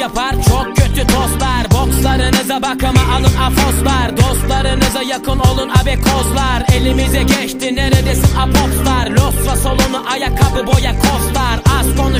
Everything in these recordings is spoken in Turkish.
yapar çok kötü tostlar Bokslarınıza bak ama alın afoslar. Dostlarınıza yakın olun abekozlar Elimize geçti neredesin apopslar Losra solunu ayakkabı boya kostar Az konuşana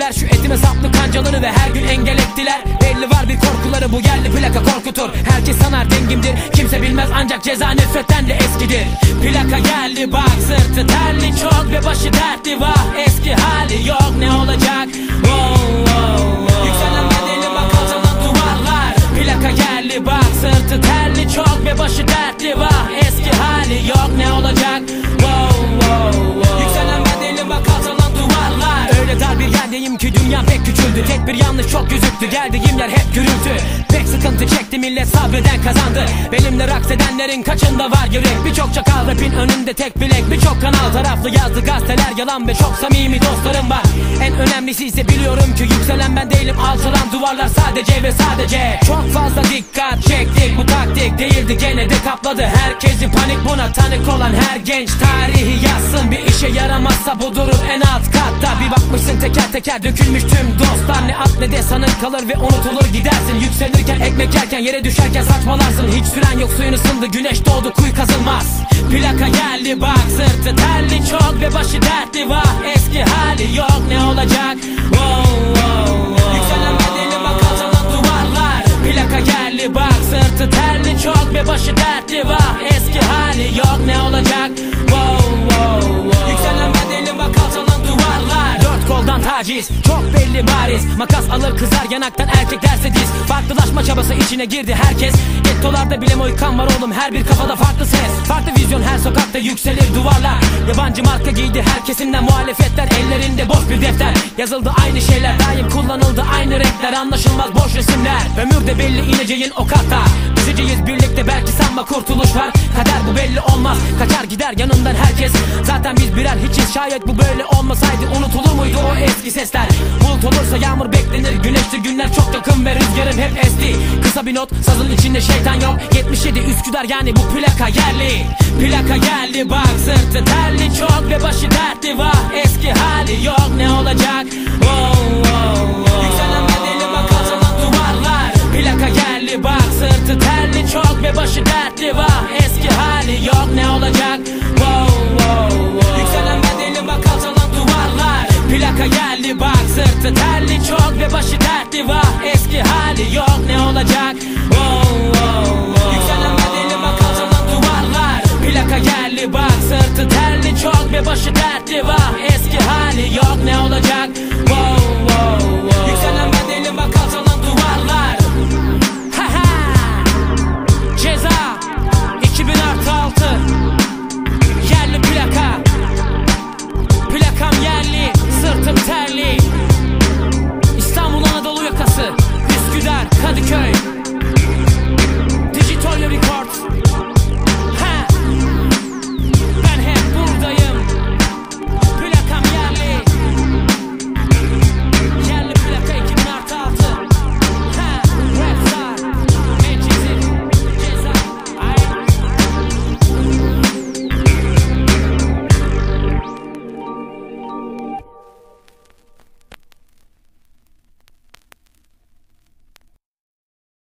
çektiler şu etime saplı kancaları Ve her gün engel ettiler. Belli var bir korkuları bu yerli plaka korkutur. Herkes sanar dengimdir kimse bilmez ancak ceza nefretten de eskidir. Plaka geldi bak sırtı terli çok ve başı dertli. Vah Eski hali yok ne olacak? Wow, wow, sıkıntı çekti millet sabreden kazandı. Benimle raks edenlerin kaçında var yürek? Birçok çakal rapin önünde tek bilek. Birçok kanal taraflı yazdı gazeteler. Yalan Ve çok samimi dostlarım var. En önemlisi ise biliyorum ki yükselen ben değilim. Alçalan duvarlar sadece ve sadece. Çok fazla dikkat çektik bu taktik değildi Gene de kapladı. Herkesi panik buna tanık olan her genç Tarihi yazsın. Bir işe yaramazsa bu durur en alt katta. Bir bakmışsın teker teker dökülmüş tüm de sanın kalır ve unutulur gidersin. Yükselirken ekmek yerken yere düşerken saçmalarsın. Hiç süren yok suyun ısındı güneş doğdu kuyu kazılmaz. Plaka geldi bak sırtı terli çok ve başı dertli. Vah Eski hali yok ne olacak? Wow, wow, wow. Yükselen bedeli bak duvarlar. Plaka geldi bak sırtı terli çok ve başı dertli. Vah taciz çok belli bariz. Makas alır kızar yanaktan erkek derse diz. Farklılaşma çabası içine girdi herkes. Gettolarda bile moykan var oğlum her bir kafada farklı ses. Farklı vizyon her sokakta yükselir duvarlar. Yabancı marka giydi her kesimden muhalefetler. Ellerinde boş bir defter. Yazıldı aynı şeyler daim kullanıldı aynı renkler. Anlaşılmaz boş resimler. Ömürde belli ineceğin o katta Düşeceğiz birlikte belki sanma kurtuluş var Kader bu belli olmaz. Kaçar gider yanından herkes. Zaten biz birer hiçiz. Şayet bu böyle olmasaydı Unutulur muydu o eski sesler? Bulut olursa yağmur beklenir. Güneşli günler çok yakın ve rüzgarım hep esti. Kısa bir not sazın içinde şeytan yok. 77 Üsküdar yani bu plaka yerli. Plaka geldi bak sırtı terli. Çok ve başı dertli. Vah Eski hali yok. Ne olacak? Wow, wow, wow. Plaka geldi bak